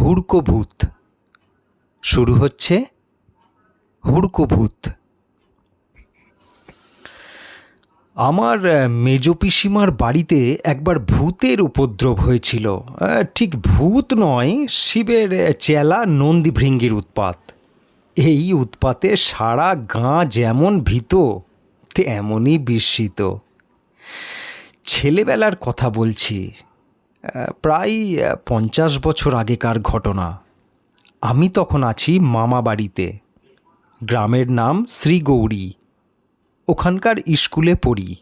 হুড়কো ভূত শুরু হচ্ছে হুড়কো ভূত আমার আহ, মেজ পিসিমার বাড়িতে একবার ভূতের উপদ্রব হয়েছিল। ঠিক ভূত নয় শিবের চেলা নন্দী ভৃঙ্গির উৎপাত। এই উৎপাতে সারা গাঁ যেমন ভীত তেমনই বিস্মিত। ছেলেবেলার কথা বলছি। প্রায় পঞ্চাশ বছর আগেকার ঘটনা। আমি তখন আছি মামা বাড়িতে। গ্রামের নাম শ্রীগৌরী ওখানকার স্কুলে পড়ি।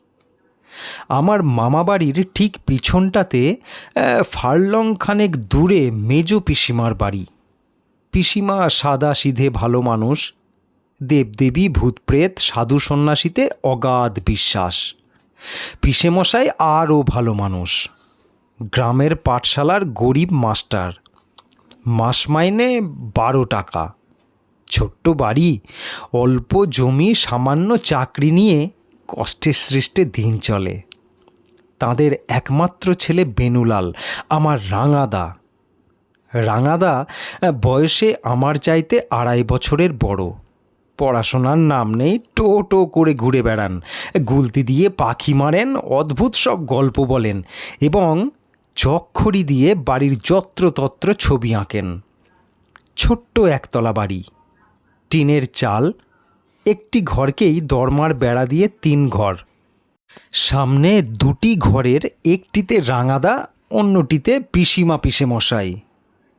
আমার মামা বাড়ির ঠিক পিছনটাতে ফার্লং খানেক দূরে মেজ পিসিমার বাড়ি। পিসিমা সাদা সিধে ভালো মানুষ। দেবদেবী ভূতপ্রেত সাধু সন্ন্যাসীতে অগাধ বিশ্বাস। পিসেমশাই আরও ভালো মানুষ। গ্রামের পাঠশালার গরিব মাস্টার। মাস মাইনে বারো টাকা। ছোট্ট বাড়ি, অল্প জমি, সামান্য চাকরি নিয়ে কষ্টের সৃষ্টে দিন চলে। তাদের একমাত্র ছেলে বেনুলাল, আমার রাঙাদা। রাঙাদা বয়সে আমার চাইতে আড়াই বছরের বড়। পড়াশোনার নাম নেই, টো টো করে ঘুরে বেড়ান। গুলতি দিয়ে পাখি মারেন, অদ্ভুত সব গল্প বলেন এবং চক্ষরি দিয়ে বাড়ির যত্রতত্র ছবি আঁকেন। ছোট্ট একতলা বাড়ি। টিনের চাল, একটি ঘরকেই দরমার বেড়া দিয়ে তিন ঘর। সামনে দুটি ঘরের একটিতে রাঙাদা, অন্যটিতে পিসিমা পিসে মশাই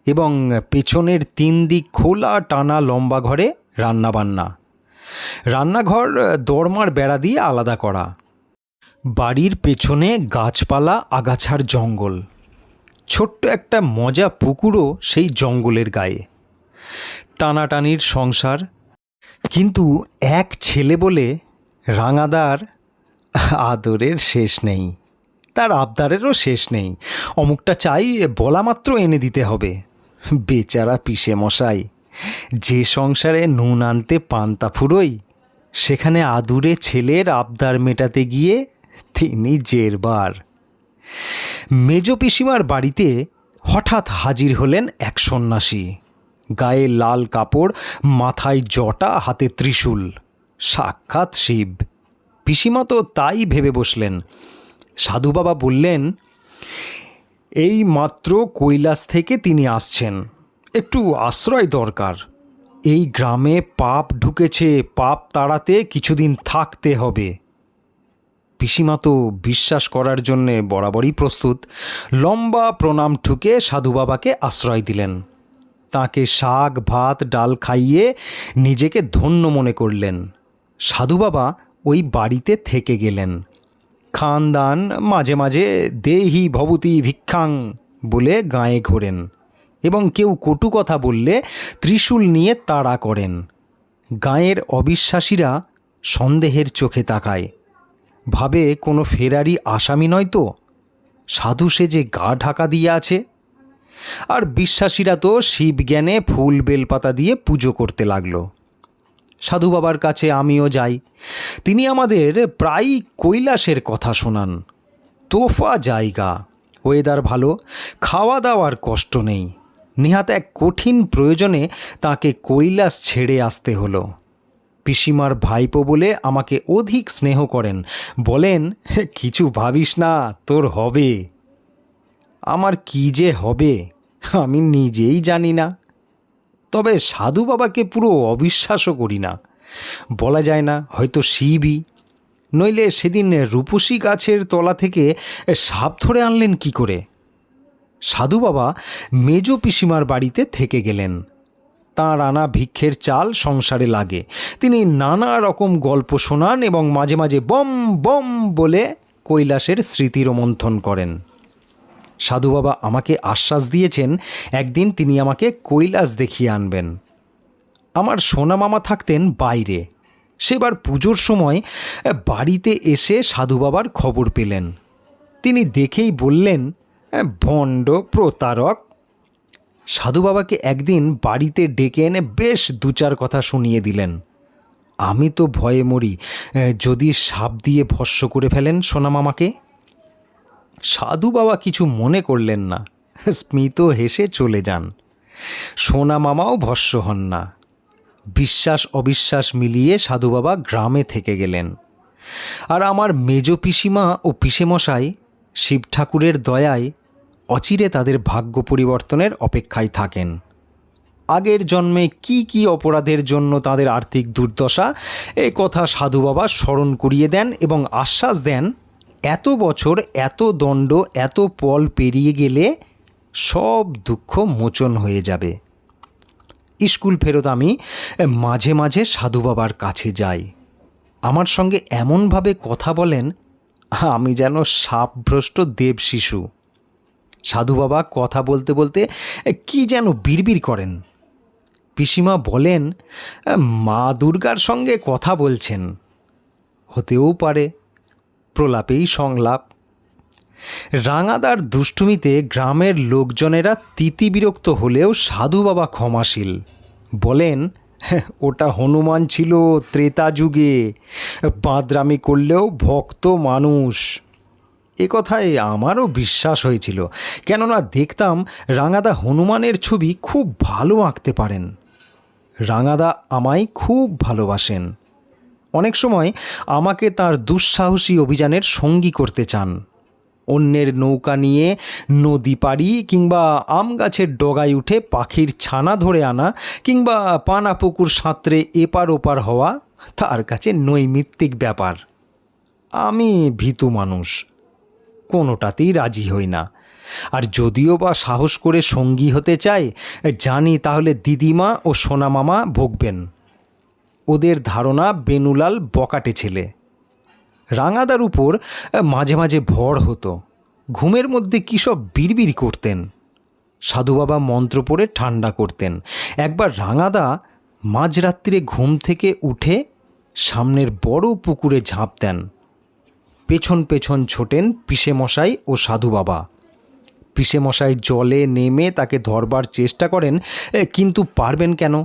এবং পেছনের তিন দিক খোলা টানা লম্বা ঘরে রান্নাবান্না। রান্নাঘর, দরমার বেড়া দিয়ে আলাদা করা। বাড়ির পেছনে গাছপালা, আগাছার জঙ্গল। ছোট্ট একটা মজা পুকুরও সেই জঙ্গলের গায়ে। টানাটানির সংসার, কিন্তু এক ছেলে বলে রাঙাদার আদরের শেষ নেই। তার আবদারেরও শেষ নেই। অমুকটা চাই বলা মাত্র এনে দিতে হবে। বেচারা পিসে মশাই, যে সংসারে নুন আনতে পান্তা ফুরোই, সেখানে আদুরে ছেলের আবদার মেটাতে গিয়ে তিনি জেরবার মেজ পিসিমার বাড়িতে হঠাৎ হাজির হলেন এক সন্ন্যাসী। গায়ে লাল কাপড়, মাথায় জটা, হাতে ত্রিশূল। সাক্ষাৎ শিব। পিসিমা তো তাই ভেবে বসলেন। সাধু বাবা বললেন, এই মাত্র কৈলাস থেকে তিনি আসছেন। একটু আশ্রয় দরকার। এই গ্রামে পাপ ঢুকেছে, পাপ তাড়াতে কিছুদিন থাকতে হবে। পিসিমা তো বিশ্বাস করার জন্যে বরাবরই প্রস্তুত। লম্বা প্রণাম ঠুকে সাধু বাবাকে আশ্রয় দিলেন। তাকে শাক, ভাত, ডাল খাইয়ে নিজেকে ধন্য মনে করলেন। সাধু বাবা ওই বাড়িতে থেকে গেলেন। খানদান, মাঝে মাঝে দেহি ভবতি ভিক্ষাং বলে গায়ে ঘোরেন এবং কেউ কটু কথা বললে ত্রিশূল নিয়ে তাড়া করেন। গাঁয়ের অবিশ্বাসীরা সন্দেহের চোখে তাকায়। ভাবে কোনো ফেরারি আসামি নয় তো? সাধু সেজে গা ঢাকা দিয়ে আছে। আর বিশ্বাসীরা তো শিবজ্ঞানে ফুল বেলপাতা দিয়ে পুজো করতে লাগল। সাধু বাবার কাছে আমিও যাই। তিনি আমাদের প্রায়ই কৈলাসের কথা শোনান। তোফা জায়গা ওয়েদার ভালো খাওয়া দাওয়ার কষ্ট নেই। নেহাত এক কঠিন প্রয়োজনে তাকে কৈলাস ছেড়ে আসতে হলো। পিসিমার ভাইপো বলে আমাকে অধিক স্নেহ করেন। বলেন, কিছু ভাবিস না, তোর হবে। আমার কি যে হবে, আমি নিজেই জানি না। তবে সাধু বাবাকে পুরো অবিশ্বাসও করি না। বলা যায় না, হয়তো শিবই। নইলে সেদিন রূপসী গাছের তলা থেকে সাপ ধরে আনলেন কি করে? সাধু বাবা মেজ পিসিমার বাড়িতে থেকে গেলেন। তাঁর আনা ভিক্ষের চাল সংসারে লাগে। তিনি নানা রকম গল্প শোনান এবং মাঝে মাঝে বম বম বলে কৈলাসের স্মৃতি রোমন্থন করেন। সাধু বাবা আমাকে আশ্বাস দিয়েছেন একদিন তিনি আমাকে কৈলাস দেখিয়ে আনবেন। আমার সোনা মামা থাকতেন বাইরে। সেবার পুজোর সময় বাড়িতে এসে সাধু বাবার খবর পেলেন। তিনি দেখেই বললেন "আহ, ভণ্ড প্রতারক সাধু বাবাকে একদিন বাড়িতে ডেকে এনে বেশ দু চার কথা শুনিয়ে দিলেন। আমি তো ভয়ে মরি যদি সাপ দিয়ে ভস্য করে ফেলেন সোনা মামাকে? সাধু বাবা কিছু মনে করলেন না, স্মিত হেসে চলে যান। সোনা মামাও ভস্য হন না। বিশ্বাস অবিশ্বাস মিলিয়ে সাধু বাবা গ্রামে থেকে গেলেন। আর আমার মেজ পিসিমা ও পিসেমশাই শিব ঠাকুরের দয়ায় অচিরে তাদের ভাগ্য পরিবর্তনের অপেক্ষায় থাকেন। আগের জন্মে কি কি অপরাধের জন্য তাদের আর্থিক দুর্দশা, এ কথা সাধু বাবা স্মরণ করিয়ে দেন এবং আশ্বাস দেন, এত বছর এত দণ্ড, এত পল পেরিয়ে গেলে সব দুঃখ মোচন হয়ে যাবে। স্কুল ফেরত আমি মাঝে মাঝে সাধু বাবার কাছে যাই। আমার সঙ্গে এমনভাবে কথা বলেন, আমি যেন সাপভ্রষ্ট দেব শিশু। সাধু বাবা কথা বলতে বলতে কি যেন বিড়বিড় করেন? পিসিমা বলেন মা দুর্গার সঙ্গে কথা বলছেন। হতেও পারে প্রলাপেই সংলাপ। রাঙাদার দুষ্টুমিতে গ্রামের লোকজনেরা তিতি বিরক্ত হলেও সাধু বাবা ক্ষমাশীল। বলেন "হ্যাঁ, ওটা হনুমান ছিল ত্রেতা যুগে। বাঁদরামি করলেও ভক্ত মানুষ। এ কথায় আমারও বিশ্বাস হয়েছিল। কেননা দেখতাম রাঙাদা হনুমানের ছবি খুব ভালো আঁকতে পারেন। রাঙাদা আমায় খুব ভালোবাসেন। অনেক সময় আমাকে তার দুঃসাহসী অভিযানের সঙ্গী করতে চান। অন্যের নৌকা নিয়ে নদী পাড়ি কিংবা আম গাছের ডগায় উঠে পাখির ছানা ধরে আনা কিংবা পানা পুকুর সাঁতরে এপার ওপার হওয়া, তার কাছে নৈমিত্তিক ব্যাপার। আমি ভীতু মানুষ। কোনোটাতেই রাজি হই না। আর যদিও বা সাহস করে সঙ্গী হতে চাই, জানি তাহলে দিদিমা ও সোনা মামা ভোগবেন। ওদের ধারণা বেনুলাল বকাটে ছেলে। রাঙাদার উপর মাঝে মাঝে ভর হতো। ঘুমের মধ্যে কী সব বিড়বিড় করতেন। সাধু বাবা মন্ত্র পড়ে ঠান্ডা করতেন। একবার রাঙাদা মাঝরাত্রিরে ঘুম থেকে উঠে সামনের বড় পুকুরে ঝাঁপ দেন। পেছন পেছন ছোটেন পিসে মশাই ও সাধু বাবা। পিসে মশাই জলে নেমে তাকে ধরবার চেষ্টা করেন কিন্তু পারবেন কেন?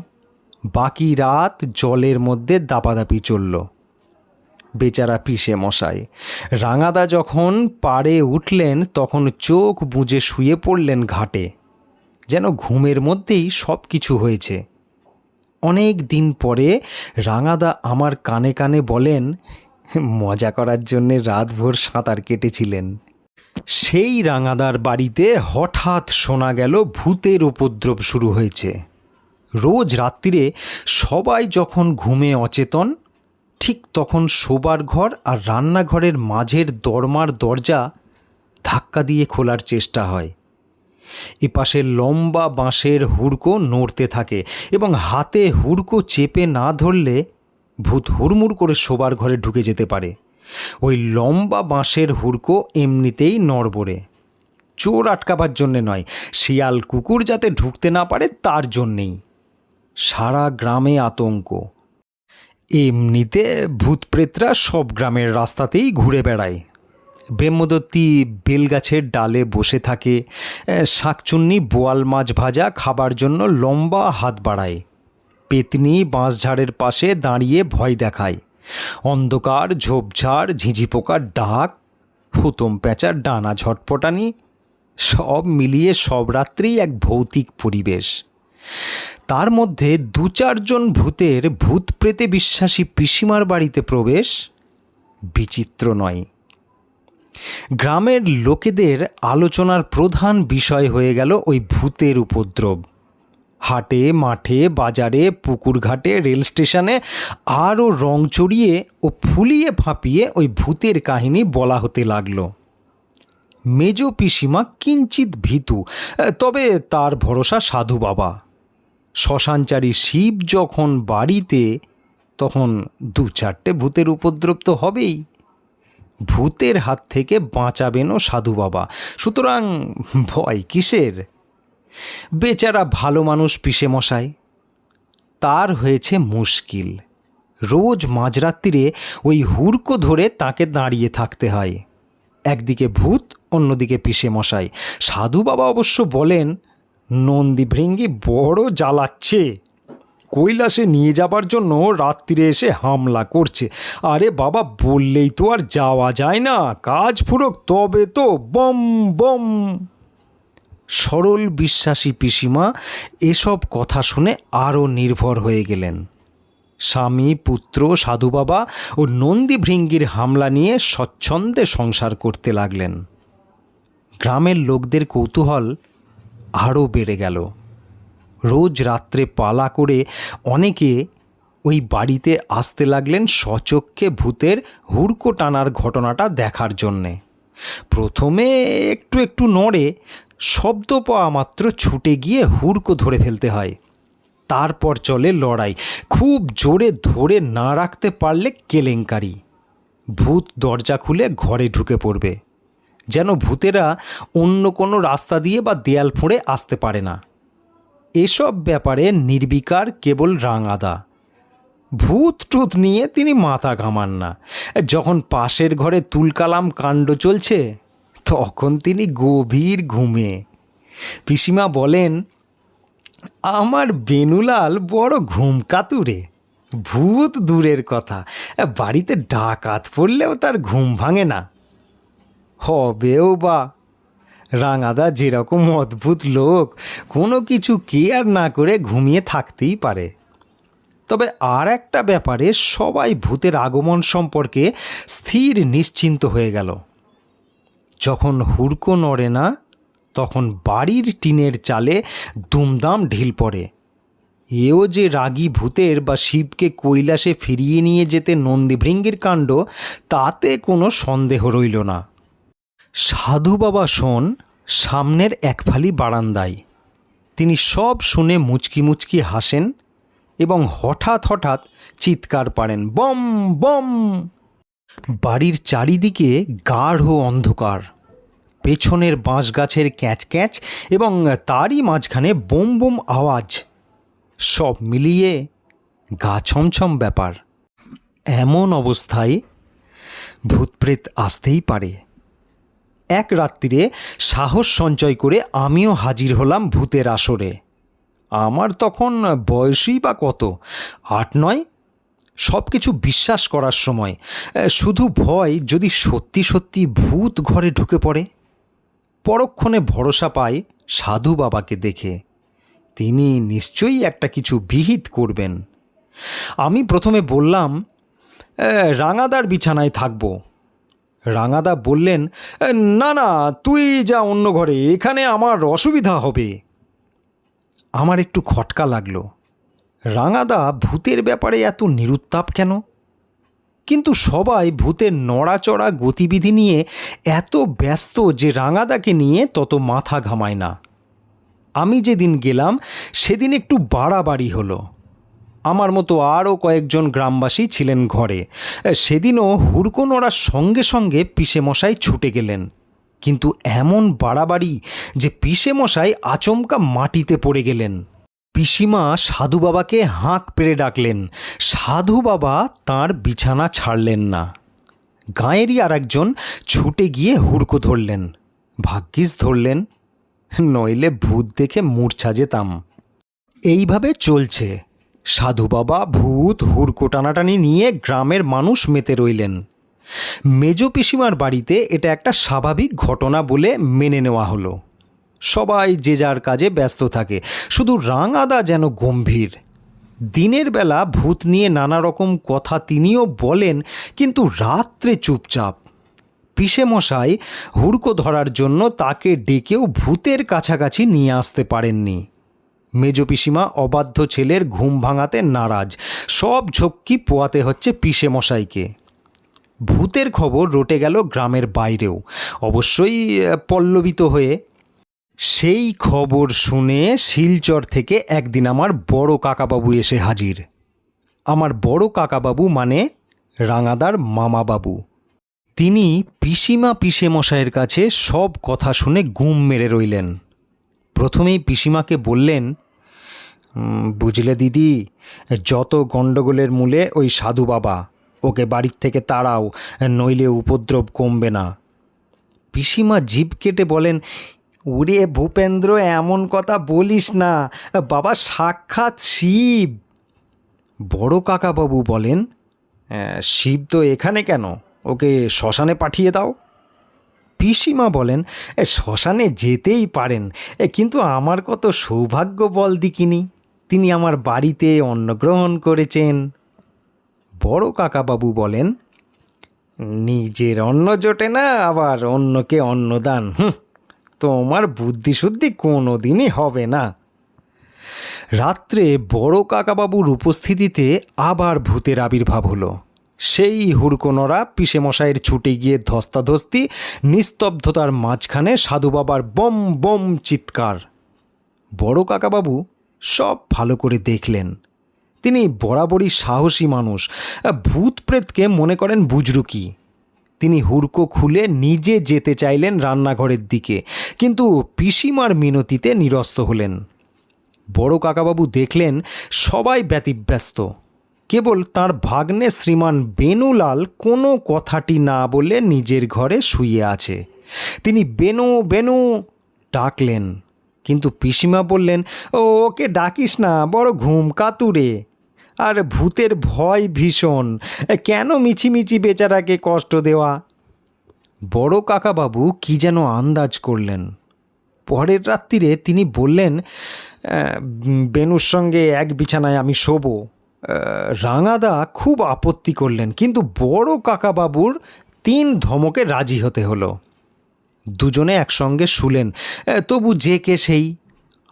বাকি রাত জলের মধ্যে দাপাদাপি চলল। বেচারা পিসে মশাই রাঙাদা যখন পাড়ে উঠলেন, তখন চোখ বুজে শুয়ে পড়লেন ঘাটে, যেন ঘুমের মধ্যেই সব কিছু হয়েছে। অনেক দিন পরে রাঙাদা আমার কানে কানে বলেন মজা করার জন্যে রাতভর সাঁতার কেটেছিলেন। সেই রাঙাদার বাড়িতে হঠাৎ শোনা গেল ভূতের উপদ্রব শুরু হয়েছে। রোজ রাত্রিরে সবাই যখন ঘুমে অচেতন, ঠিক তখন শোবার ঘর আর রান্নাঘরের মাঝের দরমার দরজা ধাক্কা দিয়ে খোলার চেষ্টা হয়। এপাশে লম্বা বাঁশের হুড়কো নড়তে থাকে এবং হাতে হুড়কো চেপে না ধরলে ভূত হুড়মুড় করে শোবার ঘরে ঢুকে যেতে পারে। ওই লম্বা বাঁশের হুড়কো এমনিতেই নড়বড়ে। চোর আটকাবার জন্যে নয়, শিয়াল কুকুর যাতে ঢুকতে না পারে তার জন্যেই। সারা গ্রামে আতঙ্ক। এমনিতে ভূতপ্রেতরা সব গ্রামের রাস্তাতেই ঘুরে বেড়ায়। ব্রহ্মদত্তী বেলগাছের ডালে বসে থাকে শাকচুন্নি, বোয়াল মাছ ভাজা খাবার জন্য লম্বা হাত বাড়ায়। পেতনি বাঁশঝাড়ের পাশে দাঁড়িয়ে ভয় দেখায়। অন্ধকার, ঝোপঝাড় ঝিঝি পোকার ডাক, হুতম প্যাঁচার ডানা ঝটপটানি, সব মিলিয়ে সব রাত্রেই এক ভৌতিক পরিবেশ। তার মধ্যে দু চারজন ভূতের ভূত প্রেতে বিশ্বাসী পিসিমার বাড়িতে প্রবেশ, বিচিত্র নয়। গ্রামের লোকেদের আলোচনার প্রধান বিষয় হয়ে গেল ওই ভূতের উপদ্রব। হাটে, মাঠে, বাজারে পুকুর ঘাটে রেল স্টেশনে আরও রং চড়িয়ে ও ফুলিয়ে ফাঁপিয়ে ওই ভূতের কাহিনী বলা হতে লাগল। মেজ পিসিমা কিঞ্চিত ভীতু, তবে তার ভরসা সাধু বাবা। শ্মশানচারী শিব যখন বাড়িতে, তখন দু চারটে ভূতের উপদ্রব তো হবেই। ভূতের হাত থেকে বাঁচাবেনও সাধু বাবা। সুতরাং ভয় কিসের? বেচারা ভালো মানুষ পিসে মশাই। তার হয়েছে মুশকিল। রোজ মাঝরাত্রিরে ওই হুড়কো ধরে তাকে দাঁড়িয়ে থাকতে হয়। একদিকে ভূত, অন্যদিকে পিসে মশাই। সাধু বাবা অবশ্য বলেন, নন্দী ভৃঙ্গি বড় জ্বালাচ্ছে। কৈলাসে নিয়ে যাবার জন্য রাত্রিরে এসে হামলা করছে। আরে বাবা, বললেই তো আর যাওয়া যায় না। কাজ ফুরক, তবে তো বম বম। সরল বিশ্বাসী পিসিমা এসব কথা শুনে আরও নির্ভর হয়ে গেলেন। স্বামী, পুত্র, সাধু বাবা ও নন্দী ভৃঙ্গির হামলা নিয়ে স্বচ্ছন্দে সংসার করতে লাগলেন। গ্রামের লোকদের কৌতূহল আরও বেড়ে গেল। রোজ রাত্রে পালা করে অনেকে ওই বাড়িতে আসতে লাগলেন সচক্ষে ভূতের হুড়কো টানার ঘটনাটা দেখার জন্যে। প্রথমে একটু একটু নড়ে শব্দ পাওয়া মাত্র ছুটে গিয়ে হুড়কো ধরে ফেলতে হয়। তারপর চলে লড়াই। খুব জোরে ধরে না রাখতে পারলে কেলেঙ্কারি। ভূত দরজা খুলে ঘরে ঢুকে পড়বে। যেন ভূতেরা অন্য কোনো রাস্তা দিয়ে বা দেয়াল ফুঁড়ে আসতে পারে না। এসব ব্যাপারে নির্বিকার কেবল রাঙাদা ভূত টুত নিয়ে তিনি মাথা ঘামান না। যখন পাশের ঘরে তুলকালাম কাণ্ড চলছে তখন তিনি গভীর ঘুমে। পিসিমা বলেন, আমার বেনুলাল বড় ঘুম কাতুরে ভূত দূরের কথা। বাড়িতে ডাকাত পড়লেও তার ঘুম ভাঙে না। হবেও বা। রাঙাদা যেরকম অদ্ভুত লোক, কোনো কিছু কেয়ার না করে ঘুমিয়ে থাকতেই পারে। তবে আর একটা ব্যাপারে সবাই ভূতের আগমন সম্পর্কে স্থির নিশ্চিন্ত হয়ে গেল। যখন হুড়কো নড়ে না, তখন বাড়ির টিনের চালে দুমদাম ঢিল পড়ে। এও যে রাগী ভূতের বা শিবকে কৈলাসে ফিরিয়ে নিয়ে যেতে নন্দীভৃঙ্গির কাণ্ড, তাতে কোনো সন্দেহ রইল না। সাধু বাবা শোন, সামনের একফালি বারান্দায়। তিনি সব শুনে মুচকি মুচকি হাসেন এবং হঠাৎ হঠাৎ চিৎকার পারেন বম বম! বাড়ির চারিদিকে গাঢ় অন্ধকার। পেছনের বাঁশ গাছের ক্যাঁচ ক্যাঁচ এবং তারই মাঝখানে বোম বোম আওয়াজ। সব মিলিয়ে গা ছমছম ব্যাপার। এমন অবস্থায় ভূতপ্রেত আসতেই পারে। এক রাত্রিরে সাহস সঞ্চয় করে আমিও হাজির হলাম ভূতের আসরে। আমার তখন বয়সই বা কত? আট নয় সব কিছু বিশ্বাস করার সময় শুধু ভয় যদি সত্যি সত্যি ভূত ঘরে ঢুকে পড়ে? পরক্ষণে ভরসা পায় সাধু বাবাকে দেখে। তিনি নিশ্চয়ই একটা কিছু বিহিত করবেন। আমি প্রথমে বললাম রাঙাদার বিছানায় থাকব। রাঙাদা বললেন না না, তুই যা অন্য ঘরে, এখানে আমার অসুবিধা হবে। আমার একটু খটকা লাগল। রাঙাদা ভূতের ব্যাপারে এত নিরুত্তাপ কেন? কিন্তু সবাই ভূতের নড়াচড়া গতিবিধি নিয়ে এত ব্যস্ত যে রাঙাদাকে নিয়ে তত মাথা ঘামায় না। আমি যেদিন গেলাম, সেদিন একটু বাড়াবাড়ি হলো। আমার মতো আরও কয়েকজন গ্রামবাসী ছিলেন ঘরে। সেদিনও হুড়কো নড়ার সঙ্গে সঙ্গে পিসে মশাই ছুটে গেলেন। কিন্তু এমন বাড়াবাড়ি যে পিসে মশাই আচমকা মাটিতে পড়ে গেলেন। পিসিমা সাধু বাবাকে হাঁক পেড়ে ডাকলেন। সাধু বাবা তার বিছানা ছাড়লেন না। গাঁয়েরই আর একজন ছুটে গিয়ে হুড়কো ধরলেন। ভাগ্যিস ধরলেন, নইলে ভূত দেখে মূর্ছা যেতাম। এইভাবে চলছে। সাধু বাবা ভূত হুড়কো টানাটানি নিয়ে গ্রামের মানুষ মেতে রইলেন। মেজ পিসিমার বাড়িতে এটা একটা স্বাভাবিক ঘটনা বলে মেনে নেওয়া হলো। সবাই যে যার কাজে ব্যস্ত থাকে। শুধু রাঙাদা যেন গম্ভীর। দিনের বেলা ভূত নিয়ে নানা রকম কথা তিনিও বলেন, কিন্তু রাত্রে চুপচাপ। পিসে মশাই হুড়কো ধরার জন্য তাকে ডেকেও ভূতের কাছাকাছি নিয়ে আসতে পারেননি। মেজ পিসিমা অবাধ্য ছেলের ঘুম ভাঙাতে নারাজ। সব ঝক্কি পোয়াতে হচ্ছে পিসে মশাইকে ভূতের খবর রটে গেল গ্রামের বাইরেও। অবশ্যই পল্লবিত হয়ে সেই খবর শুনে শিলচর থেকে একদিন আমার বড় কাকাবাবু এসে হাজির। আমার বড় কাকাবাবু মানে রাঙাদার মামাবাবু। তিনি পিসিমা পিসে মশাইয়ের কাছে সব কথা শুনে গুম মেরে রইলেন। প্রথমেই পিসিমাকে বললেন বুঝলে দিদি, যত গণ্ডগোলের মূলে ওই সাধু বাবা, ওকে বাড়ির থেকে তাড়াও, নইলে উপদ্রব কমবে না। পিসিমা জিভ কেটে বলেন ওরে ভূপেন্দ্র এমন কথা বলিস না। বাবা সাক্ষাৎ শিব। বড় কাকাবাবু বলেন "আহ, শিব তো এখানে কেন? ওকে শ্মশানে পাঠিয়ে দাও। পিসিমা বলেন "এ, শ্মশানে যেতেই পারেন। কিন্তু আমার কত সৌভাগ্য বল দিকিনি। তিনি আমার বাড়িতে অন্নগ্রহণ করেছেন। বড় কাকাবাবু বলেন নিজের অন্ন জোটে না আবার অন্যকে অন্নদান। হুঁ, তোমার বুদ্ধি শুদ্ধি কোনো দিনই হবে না। রাত্রে বড় কাকাবাবুর উপস্থিতিতে আবার ভূতের আবির্ভাব হলো। সেই হুড়কোনরা পিসে মশাইয়ের ছুটে গিয়ে ধস্তাধস্তি, নিস্তব্ধতার মাঝখানে সাধু বাবার বম বম চিৎকার। বড় কাকাবাবু সব ভালো করে দেখলেন। তিনি বরাবরই সাহসী মানুষ। ভূত প্রেতকে মনে করেন বুজরুকি। তিনি হুড়কো খুলে নিজে যেতে চাইলেন রান্নাঘরের দিকে। কিন্তু পিসিমার মিনতিতে নিরস্ত হলেন। বড় কাকাবাবু দেখলেন সবাই ব্যতিব্যস্ত। কেবল তার ভাগ্নে শ্রীমান বেনুলাল কোনো কথাটি না বলে নিজের ঘরে শুয়ে আছে। তিনি বেনু বেনু ডাকলেন। কিন্তু পিসিমা বললেন, ও, ওকে ডাকিস না, বড় ঘুম কাতুরে। আর ভূতের ভয় ভীষণ। কেন মিছিমিছি বেচারাকে কষ্ট দেওয়া? বড় কাকাবাবু কি যেন আন্দাজ করলেন। পরের রাত্রিরে তিনি বললেন বেনুর সঙ্গে এক বিছানায় আমি শোবো। রাঙাদা খুব আপত্তি করলেন, কিন্তু বড় কাকাবাবুর তিন ধমকে রাজি হতে হলো। দুজনে একসঙ্গে শুলেন তবু যে কে সেই?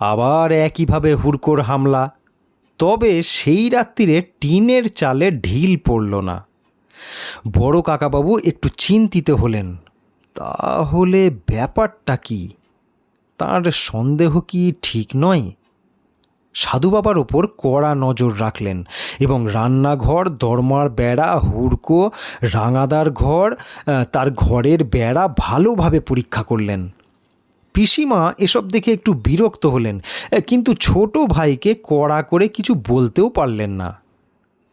আবার একইভাবে হুড়কোর হামলা তবে সেই রাত্রিরে টিনের চালে ঢিল পড়ল না। বড় কাকাবাবু একটু চিন্তিত হলেন। তাহলে ব্যাপারটা কি? তার সন্দেহ কি ঠিক নয়? সাধু বাবার ওপর কড়া নজর রাখলেন এবং রান্নাঘর, দরমার বেড়া, হুড়কো, রাঙাদার ঘর তার ঘরের বেড়া ভালোভাবে পরীক্ষা করলেন। পিসিমা এসব দেখে একটু বিরক্ত হলেন কিন্তু ছোট ভাইকে কড়া করে কিছু বলতেও পারলেন না।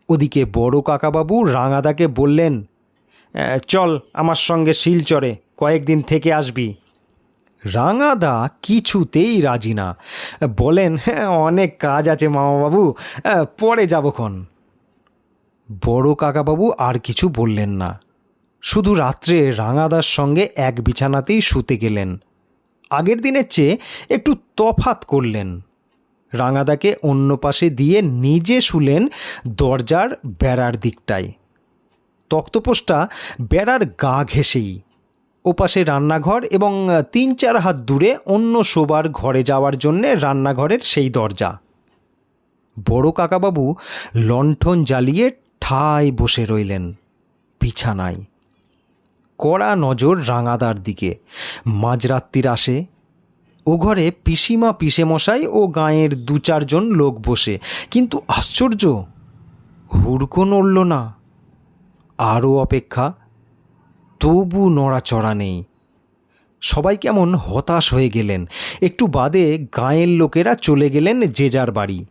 ওদিকে বড় কাকাবাবু রাঙাদাকে বললেন চল আমার সঙ্গে শিলচরে কয়েকদিন থেকে আসবি। রাঙাদা কিছুতেই রাজি না। বলেন "হ্যাঁ, অনেক কাজ আছে মামাবাবু পরে যাবক্ষণ বড় কাকাবাবু আর কিছু বললেন না। শুধু রাত্রে রাঙাদার সঙ্গে এক বিছানাতেই শুতে গেলেন। আগের দিনের চেয়ে একটু তফাত করলেন। রাঙাদাকে অন্য পাশে দিয়ে নিজে শুলেন দরজার বেড়ার দিকটায়। তক্তপোষটা বেড়ার গা ঘেঁষেই। ওপাশে রান্নাঘর এবং তিন চার হাত দূরে অন্য শোবার ঘরে যাওয়ার জন্যে রান্নাঘরের সেই দরজা। বড় কাকাবাবু লণ্ঠন জ্বালিয়ে ঠায় বসে রইলেন, বিছানায়। কড়া নজর রাঙাদার দিকে। মাঝরাত্রির আসে, ও ঘরে পিসিমা পিসে মশাই ও গাঁয়ের দু চারজন লোক বসে। কিন্তু আশ্চর্য, হুড়কো নড়ল না। আরও অপেক্ষা, তবু নড়াচড়া নেই। সবাই কেমন হতাশ হয়ে গেলেন। একটু বাদে গাঁয়ের লোকেরা চলে গেলেন যে যার বাড়ি।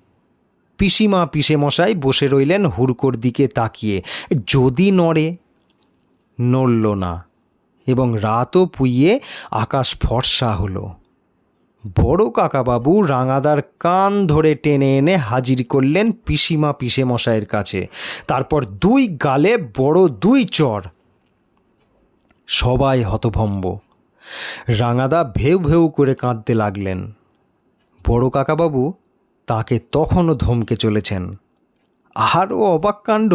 পিসিমা পিসে মশাই বসে রইলেন হুড়কোর দিকে তাকিয়ে। যদি নড়ে নড়ল না এবং রাতও পুইয়ে আকাশ ফর্সা হলো। বড় কাকাবাবু রাঙাদার কান ধরে টেনে এনে হাজির করলেন পিসিমা পিসে মশাইয়ের কাছে। তারপর দুই গালে বড় দুই চর। সবাই হতভম্ব। রাঙাদা ভেউ ভেউ করে কাঁদতে লাগলেন। বড় কাকাবাবু তাকে তখনও ধমকে চলেছেন। আরও অবাক কাণ্ড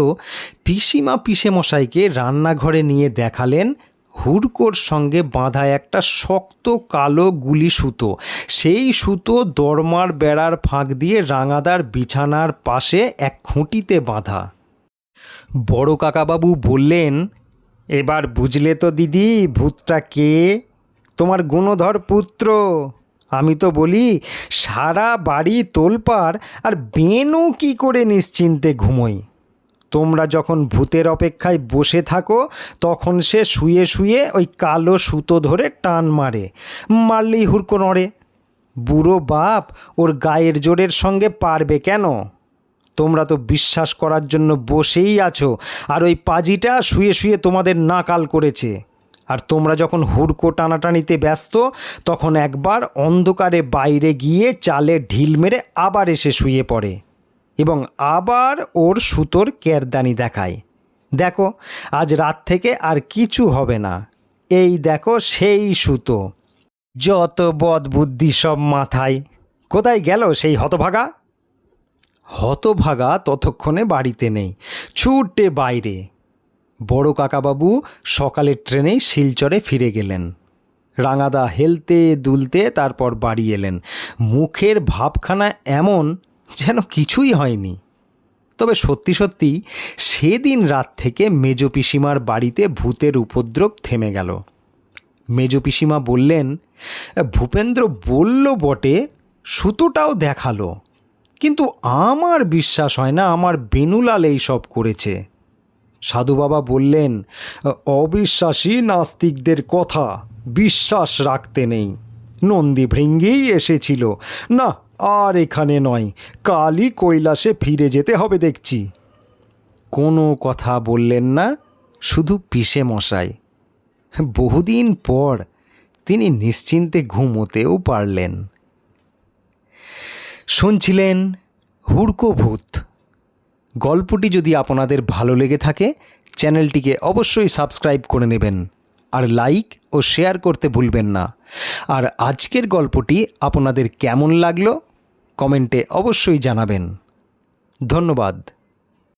পিসিমা পিসে মশাইকে রান্নাঘরে নিয়ে দেখালেন হুড়কোর সঙ্গে বাঁধা একটা শক্ত কালো গুলি সুতো। সেই সুতো দরমার বেড়ার ফাঁক দিয়ে রাঙাদার বিছানার পাশে এক খুঁটিতে বাঁধা। বড় কাকাবাবু বললেন, এবার বুঝলে তো দিদি, ভূতটা কে? তোমার গুণধর পুত্র। আমি তো বলি, সারা বাড়ি তোলপাড় আর বেনু কি করে নিশ্চিন্তে ঘুমোই? তোমরা যখন ভূতের অপেক্ষায় বসে থাকো, তখন সে শুয়ে শুয়ে ওই কালো সুতো ধরে টান মারে। মারলেই হুড়কো নড়ে। বুড়ো বাপ ওর গায়ের জোরের সঙ্গে পারবে কেন? তোমরা তো বিশ্বাস করার জন্য বসেই আছো, আর ওই পাজিটা শুয়ে শুয়ে তোমাদের নাকাল করেছে। আর তোমরা যখন হুড়কো টানাটানিতে ব্যস্ত, তখন একবার অন্ধকারে বাইরে গিয়ে চালে ঢিল মেরে আবার এসে শুয়ে পড়ে এবং আবার ওর সুতোর কেরদানি দেখায়। দেখো, আজ রাত থেকে আর কিছু হবে না। এই দেখো সেই সুতো। যত বদ বুদ্ধি সব মাথায়। কোথায় গেল সেই হতভাগা? হতভাগা ততক্ষণে বাড়িতে নেই, ছুটে বাইরে। বড় কাকাবাবু সকালের ট্রেনেই শিলচরে ফিরে গেলেন। রাঙাদা হেলতে দুলতে তারপর বাড়ি এলেন। মুখের ভাবখানা এমন যেন কিছুই হয়নি। তবে সত্যি সত্যি সেদিন রাত থেকে মেজ পিসিমার বাড়িতে ভূতের উপদ্রব থেমে গেল। মেজ পিসিমা বললেন, ভূপেন্দ্র বলল বটে, সুতোটাও দেখাল। কিন্তু আমার বিশ্বাস হয় না আমার বেনুলাল এই সব করেছে। সাধু বাবা বললেন, অবিশ্বাসী নাস্তিকদের কথা বিশ্বাস রাখতে নেই। নন্দী ভৃঙ্গেই এসেছিল। না, আর এখানে নয়, কালই কৈলাসে ফিরে যেতে হবে দেখছি। কোনো কথা বললেন না, শুধু পিসে মশাই। বহুদিন পর তিনি নিশ্চিন্তে ঘুমোতেও পারলেন। শুনছিলেন হুড়কো ভূত। গল্পটি যদি আপনাদের ভালো লেগে থাকে, চ্যানেলটিকে অবশ্যই সাবস্ক্রাইব করে নেবেন। আর লাইক ও শেয়ার করতে ভুলবেন না। আর আজকের গল্পটি আপনাদের কেমন লাগল, কমেন্টে অবশ্যই জানাবেন। ধন্যবাদ।